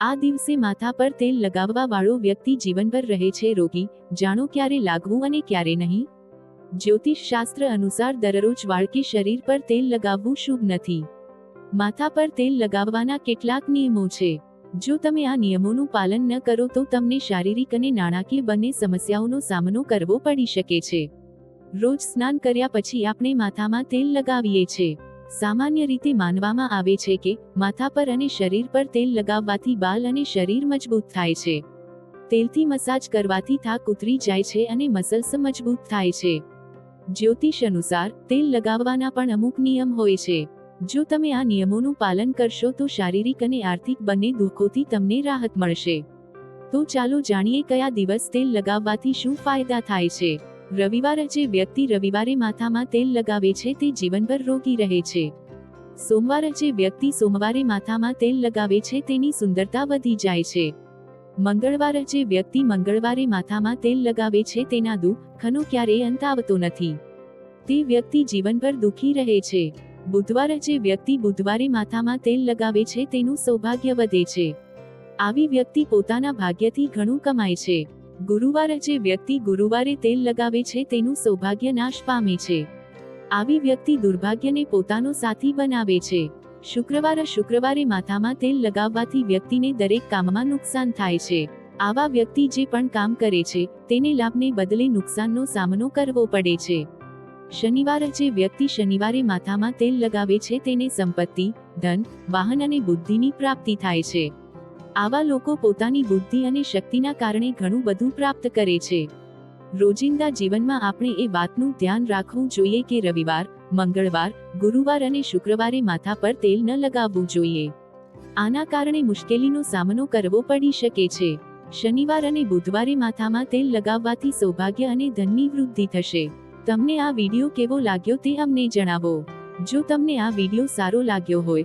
આ દિવસે માથા પર તેલ લગાવવા વાળો વ્યક્તિ જીવનભર રહે છે રોગી, જાણો ક્યારે લાગવું અને ક્યારે નહીં? જ્યોતિષ શાસ્ત્ર અનુસાર દરરોજ વાળકી શરીર પર તેલ લગાવવું શુભ નથી. માથા પર તેલ લગાવવાના કેટલાક નિયમો છે. જો તમે આ નિયમોનું પાલન ન કરો તો તમને શારીરિક અને નાણાકીય બંને સમસ્યાઓનો સામનો કરવો પડી શકે છે. રોજ સ્નાન કર્યા પછી આપણે માથામાં તેલ લગાવીએ છીએ. સામાન્ય રીતે માનવામાં આવે છે કે, માથા પર અને શરીર પર તેલ લગાવવાથી બાલ અને શરીર મજબૂત થાય છે. તેલથી મસાજ કરવાથી થાક ઉતરી જાય છે અને મસલ્સ મજબૂત થાય છે. જ્યોતિષ અનુસાર, તેલ લગાવવાના પણ અમુક નિયમ હોય છે. જો તમે આ નિયમોનું પાલન કરશો તો શારીરિક અને આર્થિક બંને દુઃખોથી તમને રાહત મળશે. તો ચાલો જાણીએ કયા દિવસ તેલ લગાવવાથી શું ફાયદા થાય છે. રવિવાર જે વ્યક્તિ રવિવારે માથામાં તેલ લગાવે છે તે જીવનભર રોગી રહે છે. સોમવાર જે વ્યક્તિ સોમવારે માથામાં તેલ લગાવે છે તેની સુંદરતા વધી જાય છે. મંગળવાર જે વ્યક્તિ મંગળવારે માથામાં તેલ લગાવે છે તેના દુઃખનો ક્યારેય અંત આવતો નથી. તે વ્યક્તિ જીવનભર દુઃખી રહે છે. બુધવાર જે વ્યક્તિ બુધવારે માથામાં તેલ લગાવે છે તેનું સૌભાગ્ય વધે છે. આવી વ્યક્તિ પોતાના ભાગ્યથી ઘણું કમાય છે. ગુરુવાર જે વ્યક્તિ ગુરુવારે તેલ લગાવે છે તેનું સૌભાગ્ય નાશ પામે છે. આવી વ્યક્તિ દુર્ભાગ્યને પોતાનો સાથી બનાવે છે. શુક્રવારે શુક્રવારે માથામાં તેલ લગાવવાથી વ્યક્તિને દરેક કામમાં નુકસાન થાય છે. આવા વ્યક્તિ જે પણ કામ કરે છે, તેને લાભને બદલે નુકસાનનો સામનો કરવો પડે છે. શનિવારે જે વ્યક્તિ શનિવારે માથામાં તેલ લગાવે છે, તેને સંપત્તિ, ધન, વાહન અને બુદ્ધિની પ્રાપ્તિ થાય છે. આવા લોકો પોતાની બુદ્ધિ અને શક્તિના કારણે ઘણું બધું પ્રાપ્ત કરે છે. રોજિંદા જીવનમાં આપણે એ વાતનું ધ્યાન રાખવું જોઈએ કે રવિવાર, મંગળવાર, ગુરુવાર અને શુક્રવારે માથા પર તેલ ન લગાવવું જોઈએ. આના કારણે મુશ્કેલીનો સામનો કરવો પડી શકે છે. શનિવાર અને બુધવારે માથામાં તેલ લગાવવાથી સૌભાગ્ય અને ધનની વૃદ્ધિ થશે. તમને આ વિડિયો કેવો લાગ્યો તે અમને જણાવો. જો તમને આ વિડિયો સારો લાગ્યો હોય